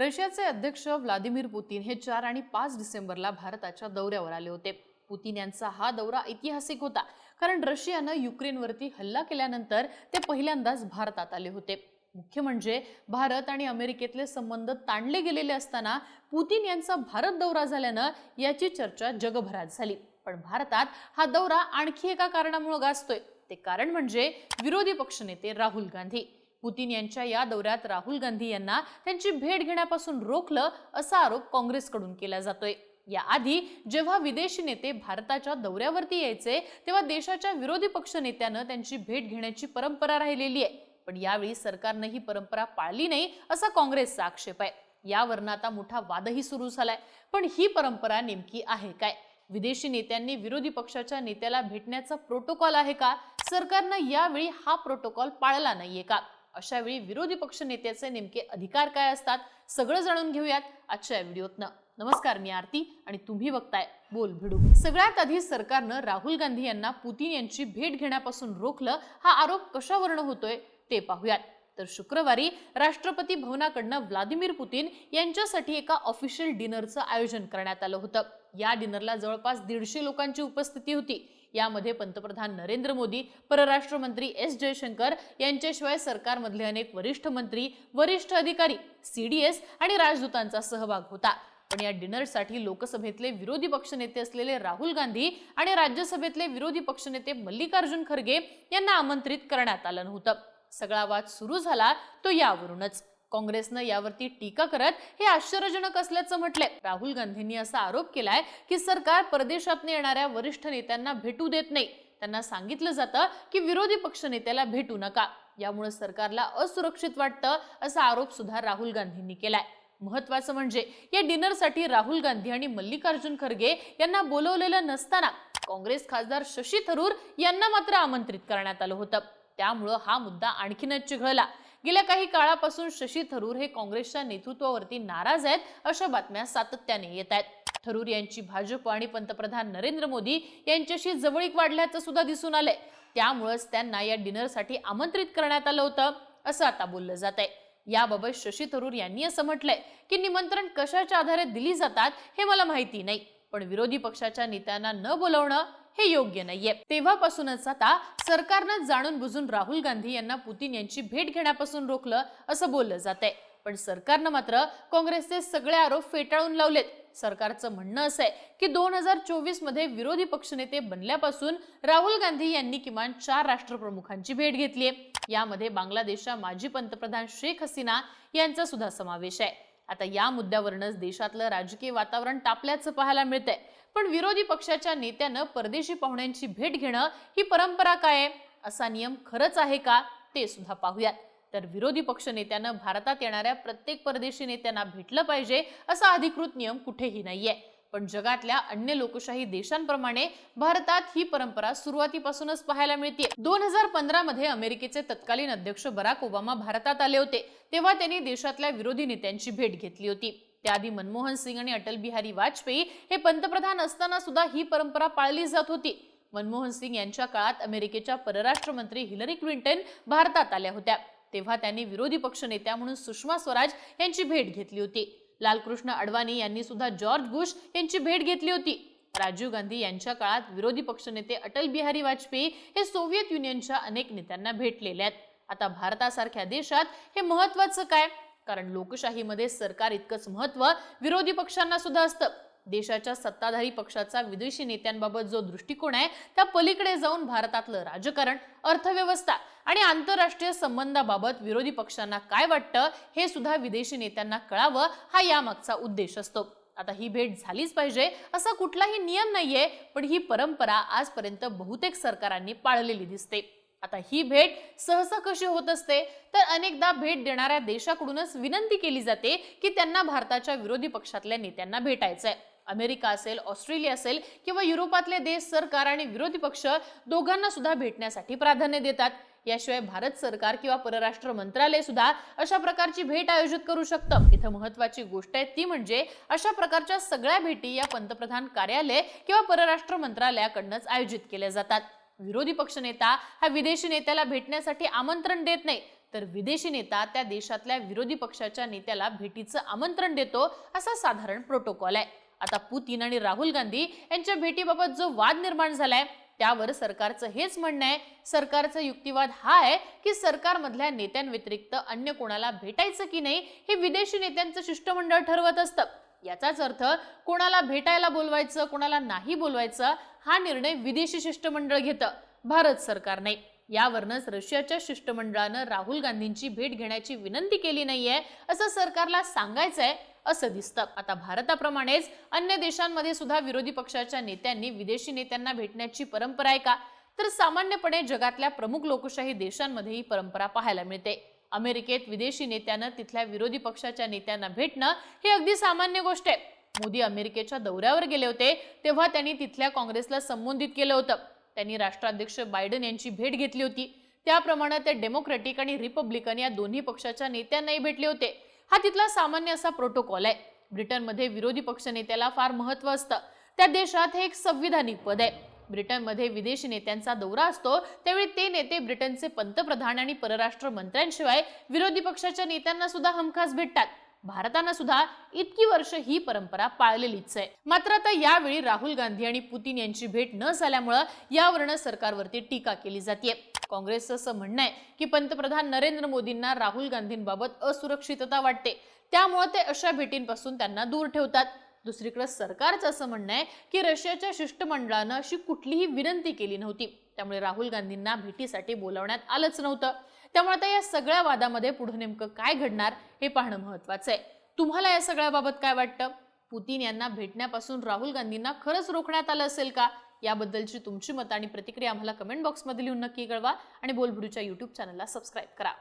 रशियाचे अध्यक्ष Vladimir Putin हे चार आणि पाच डिसेंबरला भारताच्या दौऱ्यावर आले होते. पुतीन यांचा हा दौरा ऐतिहासिक होता कारण रशियानं युक्रेनवरती हल्ला केल्यानंतर ते पहिल्यांदाच भारतात आले होते. मुख्य म्हणजे भारत आणि अमेरिकेतले संबंध ताणले गेलेले असताना पुतीन यांचा भारत दौरा झाल्यानं याची चर्चा जगभरात झाली. पण भारतात हा दौरा आणखी एका कारणामुळे गाजतोय. ते कारण म्हणजे विरोधी पक्षनेते राहुल गांधी. पुतीन यांच्या या दौऱ्यात राहुल गांधी यांना त्यांची भेट घेण्यापासून रोखलं असा आरोप काँग्रेसकडून केला जातोय. याआधी जेव्हा विदेशी नेते भारताच्या दौऱ्यावरती यायचे तेव्हा देशाच्या विरोधी पक्ष नेत्यानं त्यांची भेट घेण्याची परंपरा राहिलेली आहे. पण यावेळी सरकारनं ही परंपरा पाळली नाही असा काँग्रेसचा आक्षेप आहे. यावरनं आता मोठा वादही सुरू झालाय. पण ही परंपरा नेमकी आहे काय? विदेशी नेत्यांनी विरोधी पक्षाच्या नेत्याला भेटण्याचा प्रोटोकॉल आहे का? सरकारनं यावेळी हा प्रोटोकॉल पाळला नाहीये का? अशावेळी विरोधी पक्ष नेत्याचे नेमके अधिकार काय असतात सगळं जाणून घेऊयात आजच्या या व्हिडिओतनं. नमस्कार मी आरती आणि तुम्ही बघताय बोल भिडू. सगळ्यात आधी सरकारनं राहुल गांधी यांना पुतीन यांची भेट घेण्यापासून रोखलं हा आरोप कशावरनं होतोय ते पाहूयात. तर शुक्रवारी राष्ट्रपती भवनाकडनं व्लादिमीर पुतीन यांच्यासाठी एका ऑफिशियल डिनरचं आयोजन करण्यात आलं होतं. या डिनरला जवळपास दीडशे लोकांची उपस्थिती होती. यामध्ये पंतप्रधान नरेंद्र मोदी परराष्ट्र मंत्री एस जयशंकर यांच्याशिवाय सरकारमधले अनेक वरिष्ठ मंत्री वरिष्ठ अधिकारी सीडीएस आणि राजदूतांचा सहभाग होता. पण या डिनरसाठी लोकसभेतले विरोधी पक्षनेते असलेले राहुल गांधी आणि राज्यसभेतले विरोधी पक्षनेते मल्लिकार्जुन खरगे यांना आमंत्रित करण्यात आलं नव्हतं. सगळा वाद सुरू झाला तो यावरूनच. काँग्रेसनं यावरती टीका करत हे आश्चर्यजनक असल्याचं म्हटलंय. राहुल गांधींनी असा आरोप केलाय की सरकार परदेशातनं येणाऱ्या वरिष्ठ नेत्यांना भेटू देत नाही. त्यांना सांगितलं जातं की विरोधी पक्ष नेत्याला भेटू नका. यामुळे सरकारला असुरक्षित वाटतं असा आरोप सुद्धा राहुल गांधींनी केलाय. महत्वाचं म्हणजे या डिनरसाठी राहुल गांधी आणि मल्लिकार्जुन खरगे यांना बोलवलेलं नसताना काँग्रेस खासदार शशी थरूर यांना मात्र आमंत्रित करण्यात आलं होतं. त्यामुळं हा मुद्दा आणखीनच चिघळला. गेल्या काही काळापासून शशी थरूर हे काँग्रेसच्या नेतृत्वावरती नाराज आहेत अशा बातम्या सातत्याने येत आहेत. थरूर यांची भाजप आणि पंतप्रधान नरेंद्र मोदी यांच्याशी जवळीक वाढल्याचं सुद्धा दिसून आलंय. त्यामुळंच त्यांना या डिनरसाठी आमंत्रित करण्यात आलं होतं असं आता बोललं जात आहे. याबाबत शशी थरूर यांनी असं म्हटलंय की निमंत्रण कशाच्या आधारे दिली जातात हे मला माहिती नाही. पण विरोधी पक्षाच्या नेत्यांना न बोलवणं हे योग्य नाहीये. तेव्हापासूनच आता सरकारनं जाणून बुजून राहुल गांधी यांना पुतीन यांची भेट घेण्यापासून रोखलं असं बोललं जात आहे पण सरकारनं मात्र काँग्रेसचे सगळे आरोप फेटाळून लावलेत. सरकारचं म्हणणं असं आहे की दोन हजार चोवीसमध्ये विरोधी पक्षनेते बनल्यापासून राहुल गांधी यांनी किमान चार राष्ट्रप्रमुखांची भेट घेतली आहे यामध्ये बांगलादेशच्या माजी पंतप्रधान शेख हसीना यांचा सुद्धा समावेश आहे. आता या मुद्द्यावरूनच देशातलं राजकीय वातावरण तापल्याचं पाहायला मिळतंय. पण विरोधी पक्षाच्या नेत्यानं परदेशी पाहुण्यांची भेट घेणं ही परंपरा काय आहे? असा नियम खरंच आहे का? ते सुद्धा पाहूयात. तर विरोधी पक्ष नेत्यानं भारतात येणाऱ्या प्रत्येक परदेशी नेत्यांना भेटलं पाहिजे असा अधिकृत नियम कुठेही नाहीये. पण जगातल्या अन्य लोकशाही देशांप्रमाणे भारतात ही परंपरा सुरुवातीपासूनच पाहायला मिळते दोन हजार पंधरा मध्ये अमेरिकेचे तत्कालीन अध्यक्ष बराक ओबामा भारतात आले होते. तेव्हा त्यांनी देशातल्या विरोधी नेत्यांची भेट घेतली होती. त्याआधी मनमोहन सिंग आणि अटल बिहारी वाजपेयी हे पंतप्रधान असताना सुद्धा ही परंपरा पाळली जात होती. मनमोहन सिंग यांच्या काळात अमेरिकेच्या परराष्ट्र मंत्री हिलरी क्लिंटन भारतात आल्या होत्या. तेव्हा त्यांनी विरोधी पक्ष नेत्या म्हणून सुषमा स्वराज यांची भेट घेतली होती. लालकृष्ण अडवाणी यांनी सुद्धा जॉर्ज बुश यांची भेट घेतली होती. राजीव गांधी यांच्या काळात विरोधी पक्षनेते अटल बिहारी वाजपेयी हे सोव्हिएत युनियनच्या अनेक नेत्यांना भेटलेले आहेत. आता भारतासारख्या देशात हे महत्वाचं काय? कारण लोकशाहीमध्ये सरकार इतकंच महत्त्व विरोधी पक्षांना सुद्धा असतं. देशाच्या सत्ताधारी पक्षाचा विदेशी नेत्यांबाबत जो दृष्टिकोन आहे त्या पलीकडे जाऊन भारतातलं राजकारण अर्थव्यवस्था आणि आंतरराष्ट्रीय संबंधाबाबत विरोधी पक्षांना काय वाटतं हे सुद्धा विदेशी नेत्यांना कळावं हा यामागचा उद्देश असतो. आता ही भेट झालीच पाहिजे असा कुठलाही नियम नाहीये पण ही परंपरा आजपर्यंत बहुतेक सरकारांनी पाळलेली दिसते. आता ही भेट सहसा कशी होत असते? तर अनेकदा भेट देणाऱ्या देशाकडूनच विनंती केली जाते की त्यांना भारताच्या विरोधी पक्षातल्या नेत्यांना भेटायचंय. अमेरिका असेल ऑस्ट्रेलिया असेल किंवा युरोपातले देश सरकार आणि विरोधी पक्ष दोघांना सुद्धा भेटण्यासाठी प्राधान्य देतात. याशिवाय भारत सरकार किंवा परराष्ट्र मंत्रालय सुद्धा अशा प्रकारची भेट आयोजित करू शकतं. इथं महत्वाची गोष्ट आहे ती म्हणजे अशा प्रकारच्या सगळ्या भेटी या पंतप्रधान कार्यालय किंवा परराष्ट्र मंत्रालयाकडनंच आयोजित केल्या जातात. विरोधी पक्षनेता हा विदेशी नेत्याला भेटण्यासाठी आमंत्रण देत नाही. तर विदेशी नेता त्या देशातल्या विरोधी पक्षाच्या नेत्याला भेटीचं आमंत्रण देतो असा साधारण प्रोटोकॉल आहे. आता पुतीन आणि राहुल गांधी यांच्या भेटीबाबत जो वाद निर्माण झालाय त्यावर सरकारचं हेच म्हणणं आहे. सरकारचा युक्तिवाद हा आहे की सरकारमधल्या नेत्यांव्यतिरिक्त अन्य कोणाला भेटायचं की नाही हे विदेशी नेत्यांचं शिष्टमंडळ ठरवत असतं. याचाच अर्थ कोणाला भेटायला बोलवायचं कोणाला नाही बोलवायचं हा निर्णय विदेशी शिष्टमंडळ घेतं. भारत सरकार नाही. यावरनच रशियाच्या शिष्टमंडळानं राहुल गांधींची भेट घेण्याची विनंती केली नाहीये असं सरकारला सांगायचंय. असं दिसतं. आता भारताप्रमाणेच अन्य देशांमध्ये सुद्धा विरोधी पक्षाच्या नेत्यांनी विदेशी नेत्यांना भेटण्याची परंपरा आहे का? तर सामान्यपणे जगातल्या प्रमुख लोकशाही देशांमध्ये ही परंपरा पाहायला मिळते. अमेरिकेत विदेशी नेत्यानं तिथल्या विरोधी पक्षाच्या नेत्यांना भेटणं ही अगदी सामान्य गोष्ट आहे. मोदी अमेरिकेच्या दौऱ्यावर गेले होते तेव्हा त्यांनी तिथल्या काँग्रेसला संबोधित केलं होतं. त्यांनी राष्ट्राध्यक्ष बायडन यांची भेट घेतली होती. त्याप्रमाणे ते डेमोक्रॅटिक आणि रिपब्लिकन या दोन्ही पक्षाच्या नेत्यांनाही भेटले होते. हा तिथला सामान्य असा प्रोटोकॉल आहे. ब्रिटनमध्ये विरोधी पक्षनेत्याला फार महत्त्व असतं. त्या देशात हे एक संविधानिक पद आहे. ब्रिटनमध्ये विदेशी नेत्यांचा दौरा असतो. त्यावेळी ते नेते ब्रिटनचे पंतप्रधान आणि परराष्ट्र मंत्र्यांशिवाय विरोधी पक्षाच्या नेत्यांना सुद्धा हमखास भेटतात. भारतानं सुद्धा इतकी वर्ष ही परंपरा पाळलेलीच आहे. मात्र आता यावेळी राहुल गांधी आणि पुतीन यांची भेट न झाल्यामुळं यावरनं सरकारवरती टीका केली जाते काँग्रेसचं असं म्हणणं आहे की पंतप्रधान नरेंद्र मोदींना राहुल गांधींबाबत असुरक्षितता वाटते. त्यामुळे ते अशा भेटींपासून त्यांना दूर ठेवतात. दुसरीकडे सरकारचं असं म्हणणं आहे की रशियाच्या शिष्टमंडळानं अशी कुठलीही विनंती केली नव्हती. त्यामुळे राहुल गांधींना भेटीसाठी बोलावण्यात आलंच नव्हतं. त्यामुळे आता या सगळ्या वादामध्ये पुढे नेमकं काय घडणार हे पाहणं महत्वाचं आहे. तुम्हाला या सगळ्याबाबत काय वाटतं? पुतीन यांना भेटण्यापासून राहुल गांधींना खरंच रोखण्यात आलं असेल का? याबद्दलची तुमची मतं आणि प्रतिक्रिया आम्हाला कमेंट बॉक्समध्ये लिहून नक्की कळवा आणि बोलबुडूच्या यूट्यूब चॅनलला सबस्क्राईब करा.